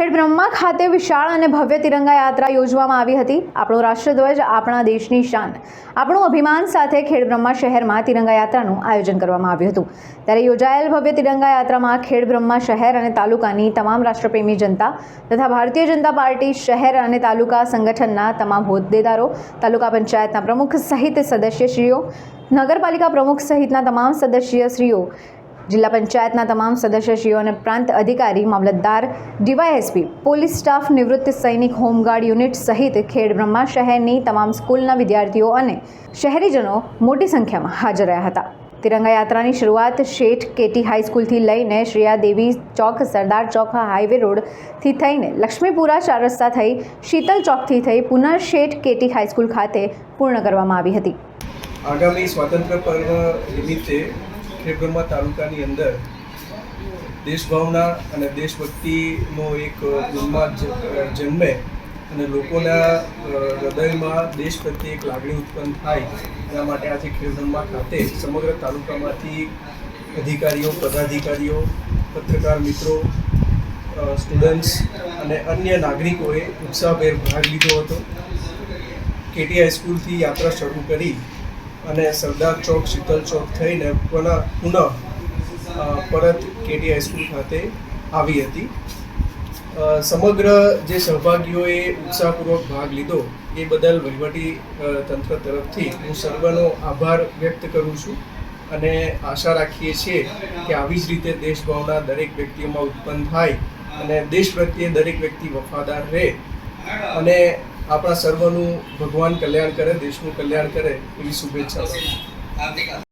ખેડબ્રહ્મા ખાતે વિશાળ અને ભવ્ય તિરંગા યાત્રા યોજવામાં આવી હતી. આપણો રાષ્ટ્રધ્વજ આપણા દેશની શાન. આપણું અભિમાન સાથે ખેડબ્રહ્મા શહેરમાં તિરંગા યાત્રાનું આયોજન કરવામાં આવ્યું હતું. ત્યારે યોજાયેલ ભવ્ય તિરંગા યાત્રામાં ખેડબ્રહ્મા શહેર અને તાલુકાની તમામ રાષ્ટ્રપ્રેમી જનતા તથા ભારતીય જનતા પાર્ટી, શહેર અને તાલુકા સંગઠનના તમામ હોદ્દેદારો, તાલુકા પંચાયતના પ્રમુખ સહિત સદસ્યશ્રીઓ, નગરપાલિકા પ્રમુખ સહિતના તમામ સદસ્યશ્રીઓ જિલ્લા પંચાયતના તમામ સદસ્યશ્રીઓ અને પ્રાંત અધિકારી, મામલતદાર, ડીવાયએસપી, પોલીસ સ્ટાફ, નિવૃત્ત સૈનિક, હોમગાર્ડ યુનિટ સહિત ખેડબ્રહ્મા શહેરની તમામ સ્કૂલના વિદ્યાર્થીઓ અને શહેરીજનો મોટી સંખ્યામાં હાજર રહ્યા હતા. તિરંગા યાત્રાની શરૂઆત શેઠ કેટી હાઈસ્કૂલથી લઈને શ્રેયા દેવી ચોક, સરદાર ચોક, હાઈવે રોડથી થઈને લક્ષ્મીપુરા ચાર રસ્તા થઈ, શીતલ ચોકથી થઈ પુનઃ શેઠ કેટી હાઈસ્કૂલ ખાતે પૂર્ણ કરવામાં આવી હતી. આગામી સ્વાતંત્ર્ય પર્વ નિમિત્તે ખેડબ્રહ્મા તાલુકાની અંદર દેશભાવના અને દેશભક્તિનો એક ઉન્માદ જન્મે અને લોકોના હૃદયમાં દેશ પ્રત્યે એક લાગણી ઉત્પન્ન થાય, એના માટે આજે ખેડબ્રહ્મા ખાતે સમગ્ર તાલુકામાંથી અધિકારીઓ, પદાધિકારીઓ, પત્રકાર મિત્રો સ્ટુડન્ટ્સ અને અન્ય નાગરિકોએ ઉત્સાહભેર ભાગ લીધો હતો. કેટી હાઈસ્કૂલથી યાત્રા શરૂ કરી અને સરદાર ચોક, શીતલ ચોક થઈને પુનઃ પુનઃ પરત કેટી હાઈસ્કૂલ ખાતે આવી હતી. સમગ્ર જે સહભાગીઓએ ઉત્સાહપૂર્વક ભાગ લીધો, એ બદલ વહીવટી તંત્ર તરફથી હું સર્વનો આભાર વ્યક્ત કરું છું અને આશા રાખીએ છીએ કે આવી જ રીતે દેશભાવના દરેક વ્યક્તિઓમાં ઉત્પન્ન થાય અને દેશ પ્રત્યે દરેક વ્યક્તિ વફાદાર રહે. અને આપણા સર્વનું ભગવાન કલ્યાણ કરે દેશનું કલ્યાણ કરે એવી શુભેચ્છા